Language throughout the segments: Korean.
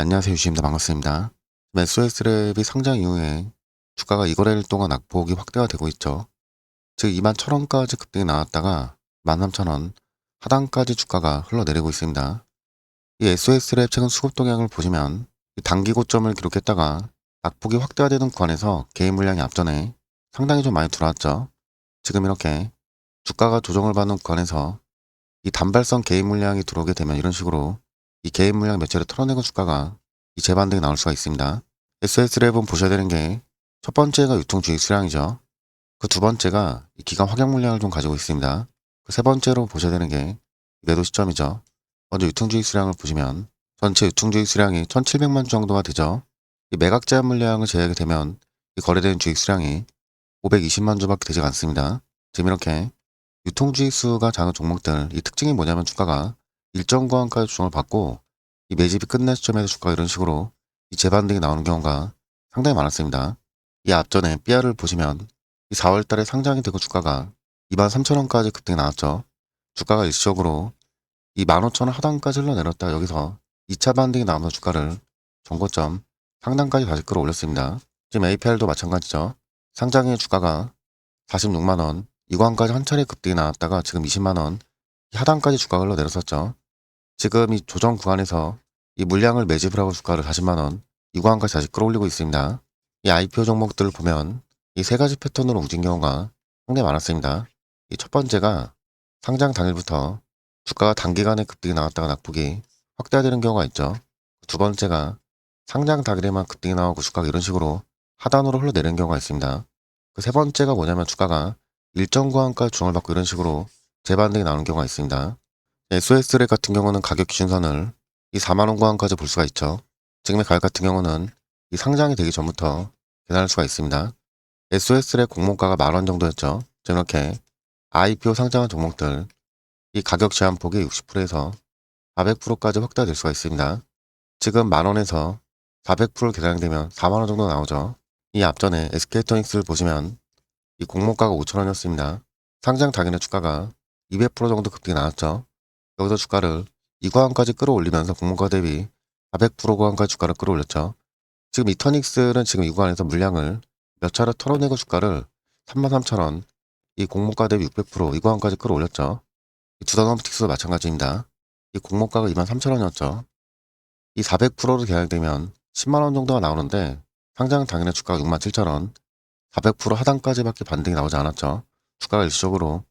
안녕하세요. 유시입니다. 반갑습니다. SOS랩이 상장 이후에 주가가 이거래일 동안 낙폭이 확대가 되고 있죠. 즉 2만 1,000원까지 급등이 나왔다가 13,000원 하단까지 주가가 흘러내리고 있습니다. 이 SOS랩 최근 수급 동향을 보시면 이 단기 고점을 기록했다가 낙폭이 확대가 되는 구간에서 개인 물량이 앞전에 상당히 좀 많이 들어왔죠. 지금 이렇게 주가가 조정을 받는 구간에서 이 단발성 개인 물량이 들어오게 되면 이런 식으로 이 개인 물량 매체를 털어내고 주가가 이 재반등이 나올 수가 있습니다. SS랩은 보셔야 되는 게 첫 번째가 유통 주익 수량이죠. 그 두 번째가 이 기간 확약 물량을 좀 가지고 있습니다. 그 세 번째로 보셔야 되는 게 매도 시점이죠. 먼저 유통 주익 수량을 보시면 전체 유통 주익 수량이 1,700만 주 정도가 되죠. 이 매각 제한 물량을 제외하게 되면 이 거래되는 주익 수량이 520만 주밖에 되지 않습니다. 지금 이렇게 유통 주익 수가 작은 종목들 이 특징이 뭐냐면 주가가 일정 구간까지 조정을 받고 이 매집이 끝난 시점에서 주가가 이런 식으로 이 재반등이 나오는 경우가 상당히 많았습니다. 이 앞전에 삐아를 보시면 이 4월 달에 상장이 되고 주가가 23,000원까지 급등이 나왔죠. 주가가 일시적으로 이 15,000원 하단까지 흘러내렸다 여기서 2차 반등이 나오면서 주가를 전고점 상단까지 다시 끌어올렸습니다. 지금 APR도 마찬가지죠. 상장의 주가가 46만원, 이관까지 한 차례 급등이 나왔다가 지금 20만원, 하단까지 주가가 흘러내렸었죠. 지금 이 조정 구간에서 이 물량을 매집을 하고 주가를 40만원, 이 구간까지 다시 끌어올리고 있습니다. 이 IPO 종목들을 보면 이 세 가지 패턴으로 움직인 경우가 상당히 많았습니다. 이 첫 번째가 상장 당일부터 주가가 단기간에 급등이 나왔다가 낙폭이 확대되는 경우가 있죠. 두 번째가 상장 당일에만 급등이 나오고 주가가 이런 식으로 하단으로 흘러내리는 경우가 있습니다. 그 세 번째가 뭐냐면 주가가 일정 구간까지 중을 받고 이런 식으로 재반등이 나오는 경우가 있습니다. SOS랩 같은 경우는 가격 기준선을 이 4만원 구간까지 볼 수가 있죠. 지금의 가격 같은 경우는 이 상장이 되기 전부터 계산할 수가 있습니다. SOS랩 공모가가 만원 정도였죠. 이렇게 IPO 상장한 종목들 이 가격 제한폭이 60%에서 400%까지 확대될 수가 있습니다. 지금 만원에서 400% 계산되면 4만원 정도 나오죠. 이 앞전에 SK토닉스를 보시면 이 공모가가 5천원이었습니다. 상장 당일의 주가가 200% 정도 급등이 나왔죠. 여기서 주가를 이 구간까지 끌어올리면서 공모가 대비 400% 구간까지 주가를 끌어올렸죠. 지금 이터닉스는 지금 이 구간에서 물량을 몇 차례 털어내고 주가를 33,000원, 이 공모가 대비 600%이 구간까지 끌어올렸죠. 이 두더넘틱스도 마찬가지입니다. 이 공모가가 23,000원이었죠. 이 400%로 계약되면 10만원 정도가 나오는데 상장 당일의 주가가 67,000원, 400% 하단까지밖에 반등이 나오지 않았죠. 주가가 일시적으로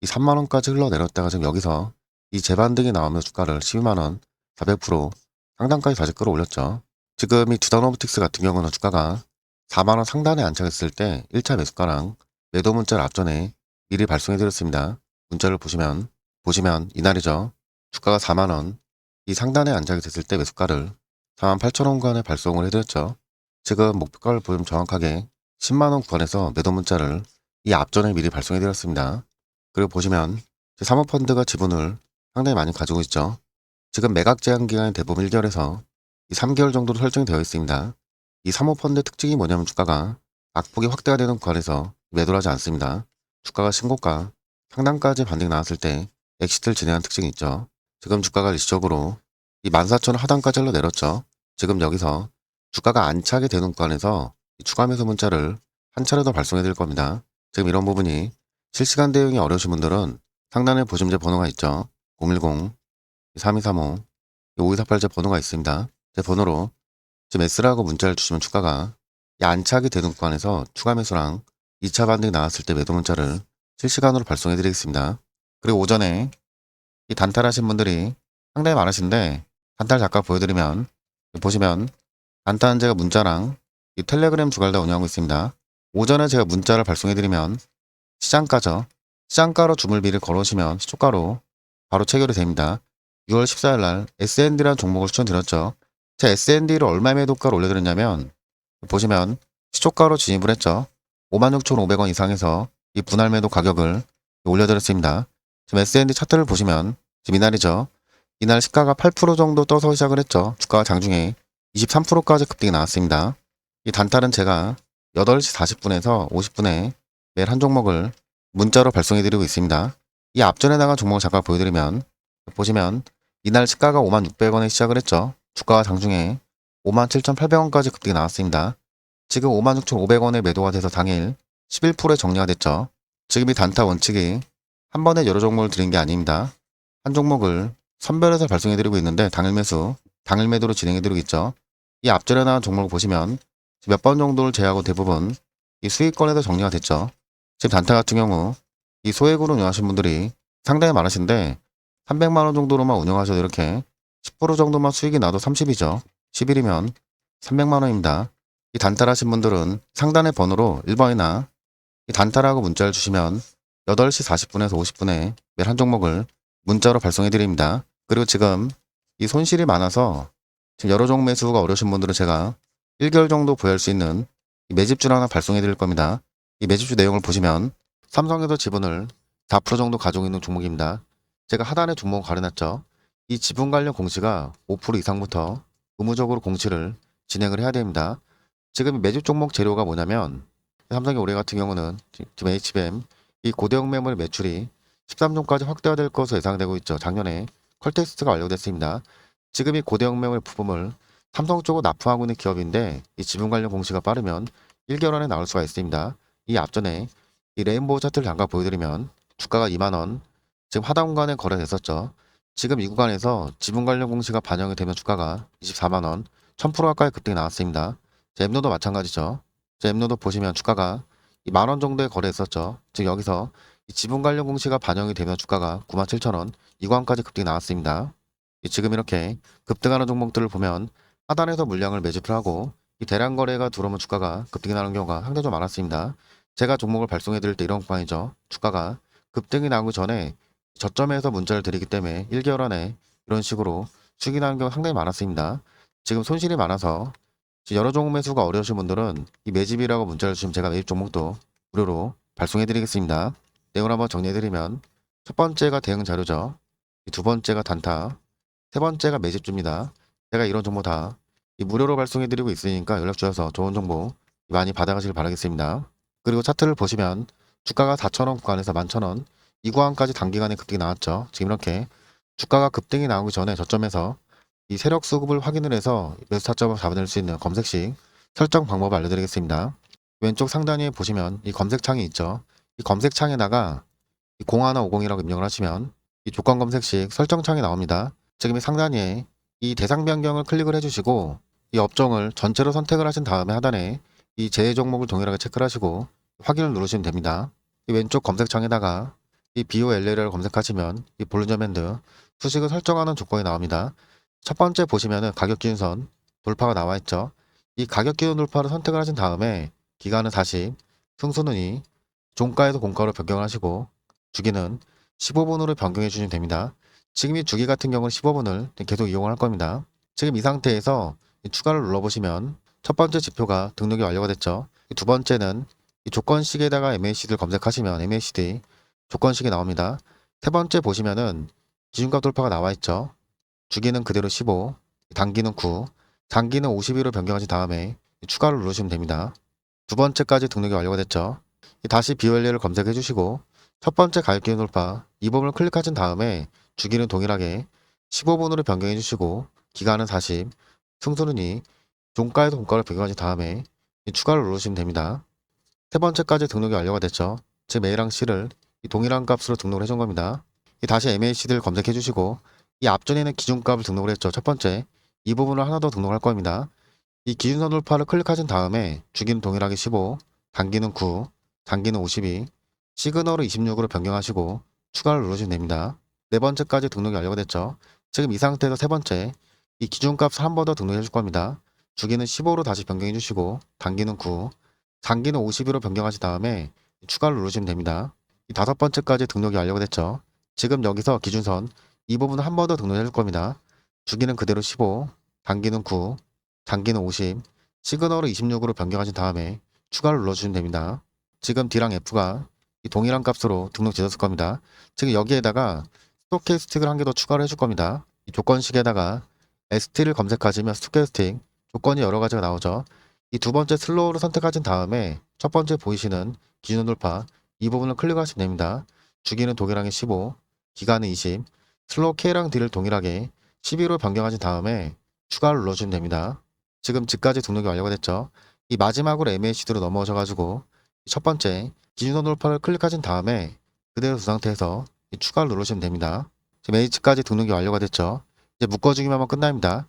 이 3만원까지 흘러내렸다가 지금 여기서 이 재반등이 나오면서 주가를 12만원, 400% 상단까지 다시 끌어올렸죠. 지금 이 두다노브틱스 같은 경우는 주가가 4만원 상단에 안착했을 때 1차 매수가랑 매도 문자를 앞전에 미리 발송해 드렸습니다. 문자를 보시면 보시면 이날이죠. 주가가 4만원 이 상단에 안착이 됐을 때 매수가를 4만 8천원 구간에 발송을 해드렸죠. 지금 목표가를 보면 정확하게 10만원 구간에서 매도 문자를 이 앞전에 미리 발송해 드렸습니다. 그리고 보시면 사모펀드가 지분을 상당히 많이 가지고 있죠. 지금 매각 제한 기간이 대부분 1개월에서 3개월 정도로 설정이 되어 있습니다. 이 사모펀드 특징이 뭐냐면 주가가 악폭이 확대가 되는 구간에서 매도를 하지 않습니다. 주가가 신고가 상단까지 반등이 나왔을 때 엑시트를 진행한 특징이 있죠. 지금 주가가 일시적으로 이 14,000원 하단까지 흘러내렸죠. 지금 여기서 주가가 안착이 되는 구간에서 이 추가 매수 문자를 한 차례 더 발송해 드릴 겁니다. 지금 이런 부분이 실시간 대응이 어려우신 분들은 상단에 보시면 번호가 있죠. 010-3235 5248 제 번호가 있습니다. 제 번호로 지금 S라고 문자를 주시면 주가가 이 안착이 되는 구간에서 추가 매수랑 2차 반등이 나왔을 때 매도 문자를 실시간으로 발송해 드리겠습니다. 그리고 오전에 이 단타하신 분들이 상당히 많으신데 단타를 잠깐 보여드리면 보시면 단타는 제가 문자랑 이 텔레그램 주간을 다 운영하고 있습니다. 오전에 제가 문자를 발송해 드리면 시장가죠. 시장가로 주물비를 걸어오시면 시초가로 바로 체결이 됩니다. 6월 14일 날 SND라는 종목을 추천드렸죠. 제 SND를 얼마 매도가로 올려드렸냐면 보시면 시초가로 진입을 했죠. 56,500원 이상에서 이 분할 매도 가격을 올려드렸습니다. 지금 SND 차트를 보시면 지금 이날이죠. 이날 시가가 8% 정도 떠서 시작을 했죠. 주가가 장중에 23%까지 급등이 나왔습니다. 이 단타는 제가 8시 40분에서 50분에 매일 한 종목을 문자로 발송해드리고 있습니다. 이 앞전에 나간 종목을 잠깐 보여드리면 보시면 이날 시가가 5만 600원에 시작을 했죠. 주가가 장중에 57,800원까지 급등이 나왔습니다. 지금 56,500원에 매도가 돼서 당일 11%에 정리가 됐죠. 지금 이 단타 원칙이 한 번에 여러 종목을 드린 게 아닙니다. 한 종목을 선별해서 발송해드리고 있는데 당일 매수, 당일 매도로 진행해드리고 있죠. 이 앞전에 나온 종목을 보시면 몇 번 정도를 제외하고 대부분 이 수익권에서 정리가 됐죠. 지금 단타 같은 경우 이 소액으로 운영하신 분들이 상당히 많으신데 300만 원 정도로만 운영하셔도 이렇게 10% 정도만 수익이 나도 30이죠. 10일이면 300만 원입니다. 이 단타하신 분들은 상단의 번호로 1번이나 이 단타라고 문자를 주시면 8시 40분에서 50분에 매일 한 종목을 문자로 발송해 드립니다. 그리고 지금 이 손실이 많아서 지금 여러 종목 매수가 어려우신 분들은 제가 1개월 정도 보유할 수 있는 이 매집주를 하나 발송해 드릴 겁니다. 이 매집주 내용을 보시면 삼성에서 지분을 4% 정도 가지고 있는 종목입니다. 제가 하단에 종목을 가려놨죠. 이 지분 관련 공시가 5% 이상부터 의무적으로 공시를 진행을 해야 됩니다. 지금 매집 종목 재료가 뭐냐면 삼성의 올해 같은 경우는 지금 HBM 이 고대형 매물 매출이 13종까지 확대가 될 것으로 예상되고 있죠. 작년에 컬텍스트가 완료됐습니다. 지금 이 고대형 매물 부품을 삼성 쪽으로 납품하고 있는 기업인데 이 지분 관련 공시가 빠르면 1개월 안에 나올 수가 있습니다. 이 앞전에 이 레인보우 차트를 잠깐 보여드리면 주가가 2만원 지금 하단 구간에 거래됐었죠. 지금 이 구간에서 지분 관련 공시가 반영이 되면 주가가 24만원 1000% 가까이 급등이 나왔습니다. 제 앱노도 마찬가지죠. 제 앱노도 보시면 주가가 이 만원 정도에 거래했었죠. 즉 여기서 이 지분 관련 공시가 반영이 되면 주가가 97,000원 이 구간까지 급등이 나왔습니다. 이 지금 이렇게 급등하는 종목들을 보면 하단에서 물량을 매집을 하고 이 대량 거래가 들어오면 주가가 급등이 나는 경우가 상당히 좀 많았습니다. 제가 종목을 발송해 드릴 때 이런 구간이죠. 주가가 급등이 나오기 전에 저점에서 문자를 드리기 때문에 1개월 안에 이런 식으로 수익이 나는 경우가 상당히 많았습니다. 지금 손실이 많아서 여러 종목 매수가 어려우신 분들은 이 매집이라고 문자를 주시면 제가 매집 종목도 무료로 발송해 드리겠습니다. 내용을 한번 정리해 드리면 첫 번째가 대응 자료죠. 이두 번째가 단타, 세 번째가 매집주입니다. 제가 이런 정보 다이 무료로 발송해 드리고 있으니까 연락 주셔서 좋은 정보 많이 받아가시길 바라겠습니다. 그리고 차트를 보시면 주가가 4,000원 구간에서 11,000원 이 구간까지 단기간에 급등이 나왔죠. 지금 이렇게 주가가 급등이 나오기 전에 저점에서 이 세력 수급을 확인을 해서 매수 타점을 잡아낼 수 있는 검색식 설정 방법을 알려드리겠습니다. 왼쪽 상단에 보시면 이 검색창이 있죠. 이 검색창에다가 이 0150이라고 입력을 하시면 이 조건 검색식 설정창이 나옵니다. 지금 이 상단에 이 대상 변경을 클릭을 해주시고 이 업종을 전체로 선택을 하신 다음에 하단에 이 제외 종목을 동일하게 체크를 하시고 확인을 누르시면 됩니다. 이 왼쪽 검색창에다가 이 BOLL을 검색하시면 이 볼륨밴드 수식을 설정하는 조건이 나옵니다. 첫 번째 보시면은 가격 기준선 돌파가 나와 있죠. 이 가격 기준 돌파를 선택을 하신 다음에 기간은 다시 승수는이 종가에서 공가로 변경하시고 주기는 15분으로 변경해 주시면 됩니다. 지금 이 주기 같은 경우는 15분을 계속 이용을 할 겁니다. 지금 이 상태에서 이 추가를 눌러보시면 첫 번째 지표가 등록이 완료가 됐죠. 이두 번째는 이 조건식에다가 MACD를 검색하시면 MACD 조건식이 나옵니다. 세 번째 보시면은 기준값 돌파가 나와 있죠. 주기는 그대로 15, 단기는 9, 장기는 52로 변경하신 다음에 추가를 누르시면 됩니다. 두 번째까지 등록이 완료가 됐죠. 다시 BOL를 검색해 주시고 첫 번째 가격 기준 돌파 이 부분을 클릭하신 다음에 주기는 동일하게 15분으로 변경해 주시고 기간은 40, 승수는이 종가에서 공가를 변경하신 다음에 이 추가를 누르시면 됩니다. 세 번째까지 등록이 완료가 됐죠. 즉 A랑 C를 이 동일한 값으로 등록을 해준 겁니다. 이 다시 MACD를 검색해 주시고 이 앞전에는 기준값을 등록을 했죠. 첫 번째 이 부분을 하나 더 등록할 겁니다. 이 기준선 돌파를 클릭하신 다음에 주기는 동일하게 15, 단기는 9, 장기는 52, 시그널을 26으로 변경하시고 추가를 누르시면 됩니다. 네 번째까지 등록이 완료가 됐죠. 지금 이 상태에서 세 번째 이 기준값을 한 번 더 등록해 줄 겁니다. 주기는 15로 다시 변경해 주시고 단기는 9, 장기는 52로 변경하신 다음에 추가를 누르시면 됩니다. 이 다섯 번째까지 등록이 완료가 됐죠. 지금 여기서 기준선 이 부분을 한 번 더 등록해 줄 겁니다. 주기는 그대로 15, 단기는 9, 장기는 50, 시그널을 26으로 변경하신 다음에 추가를 눌러주시면 됩니다. 지금 D랑 F가 이 동일한 값으로 등록되었을 겁니다. 지금 여기에다가 스토캐스틱을 한 개 더 추가를 해줄 겁니다. 이 조건식에다가 ST를 검색하시면 스토캐스틱 조건이 여러 가지가 나오죠. 이 두 번째 슬로우를 선택하신 다음에 첫 번째 보이시는 기준 돌파 이 부분을 클릭하시면 됩니다. 주기는 동일하게 15, 기간은 20, 슬로우 K랑 D를 동일하게 12로 변경하신 다음에 추가를 눌러주시면 됩니다. 지금 집까지 등록이 완료가 됐죠. 이 마지막으로 MACD로 넘어오셔가지고 첫 번째 기준호 돌파를 클릭하신 다음에 그대로 두 상태에서 이 추가를 누르시면 됩니다. 지금 H까지 등록이 완료가 됐죠. 이제 묶어주기만 하면 끝납니다.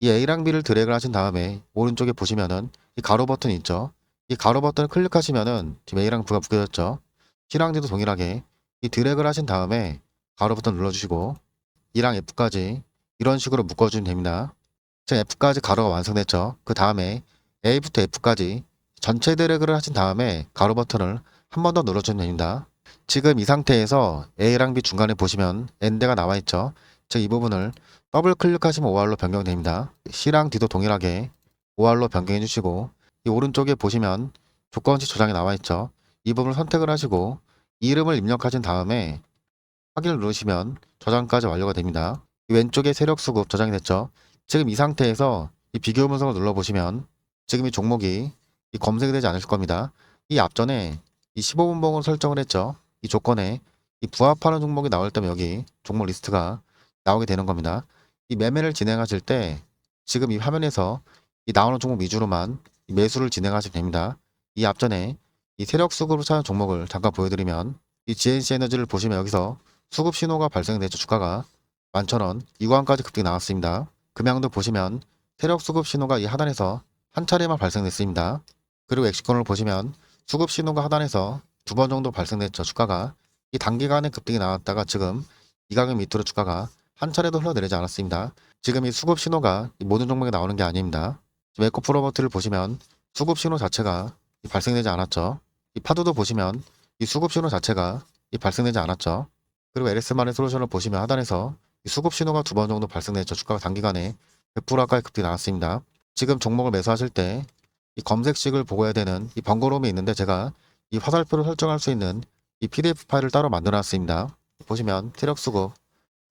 이 A랑 B를 드래그를 하신 다음에 오른쪽에 보시면은 이 가로 버튼이 있죠. 이 가로 버튼을 클릭하시면은 지금 A랑 B가 묶여졌죠. C랑 D도 동일하게 이 드래그를 하신 다음에 가로 버튼 눌러주시고 E랑 F까지 이런 식으로 묶어주면 됩니다. 지금 F까지 가로가 완성됐죠. 그 다음에 A부터 F까지 전체 드래그를 하신 다음에 가로 버튼을 한 번 더 눌러주면 됩니다. 지금 이 상태에서 A랑 B 중간에 보시면 엔드가 나와 있죠. 즉 이 부분을 더블 클릭하시면 OR로 변경됩니다. C랑 D도 동일하게 OR로 변경해 주시고 이 오른쪽에 보시면 조건치 저장이 나와 있죠. 이 부분을 선택을 하시고 이름을 입력하신 다음에 확인을 누르시면 저장까지 완료가 됩니다. 이 왼쪽에 세력 수급 저장이 됐죠. 지금 이 상태에서 이 비교 분석을 눌러보시면 지금 이 종목이 이 검색이 되지 않을 겁니다. 이 앞전에 이 15분봉을 설정을 했죠. 이 조건에 이 부합하는 종목이 나올 때면 여기 종목 리스트가 나오게 되는 겁니다. 이 매매를 진행하실 때 지금 이 화면에서 이 나오는 종목 위주로만 이 매수를 진행하시면 됩니다. 이 앞전에 이 세력 수급으로 찾은 종목을 잠깐 보여드리면 이 GNC 에너지를 보시면 여기서 수급 신호가 발생되죠. 주가가 11,000원 이구간까지 급등이 나왔습니다. 금양도 보시면 세력 수급 신호가 이 하단에서 한 차례만 발생됐습니다. 그리고 엑시콘을 보시면 수급 신호가 하단에서 두 번 정도 발생됐죠. 주가가 이 단기간에 급등이 나왔다가 지금 이 가격 밑으로 주가가 한 차례도 흘러내리지 않았습니다. 지금 이 수급 신호가 이 모든 종목에 나오는 게 아닙니다. 지금 에코 프로버트를 보시면 수급 신호 자체가 이 발생되지 않았죠. 이 파도도 보시면 이 수급 신호 자체가 이 발생되지 않았죠. 그리고 LS만의 솔루션을 보시면 하단에서 이 수급 신호가 두 번 정도 발생됐죠. 주가가 단기간에 100% 가까이 급등이 나왔습니다. 지금 종목을 매수하실 때 이 검색식을 보고해야 되는 이 번거로움이 있는데 제가 이 화살표를 설정할 수 있는 이 PDF 파일을 따로 만들어 놨습니다. 보시면 세력 수급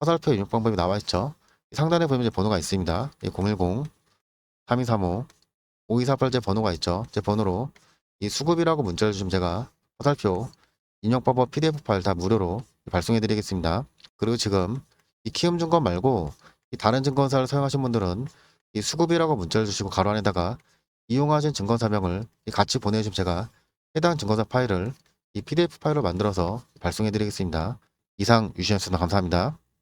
화살표 입력 방법이 나와 있죠. 이 상단에 보면 이제 번호가 있습니다. 010 3235 5248 제 번호가 있죠. 제 번호로 이 수급이라고 문자를 주시면 제가 화살표 입력 방법 PDF 파일 다 무료로 발송해 드리겠습니다. 그리고 지금 이 키움 증권 말고 이 다른 증권사를 사용하신 분들은 이 수급이라고 문자를 주시고 가로 안에다가 이용하신 증권사명을 이 같이 보내주시면 제가 해당 증권사 파일을 이 PDF 파일로 만들어서 발송해 드리겠습니다. 이상 유시였습니다. 감사합니다.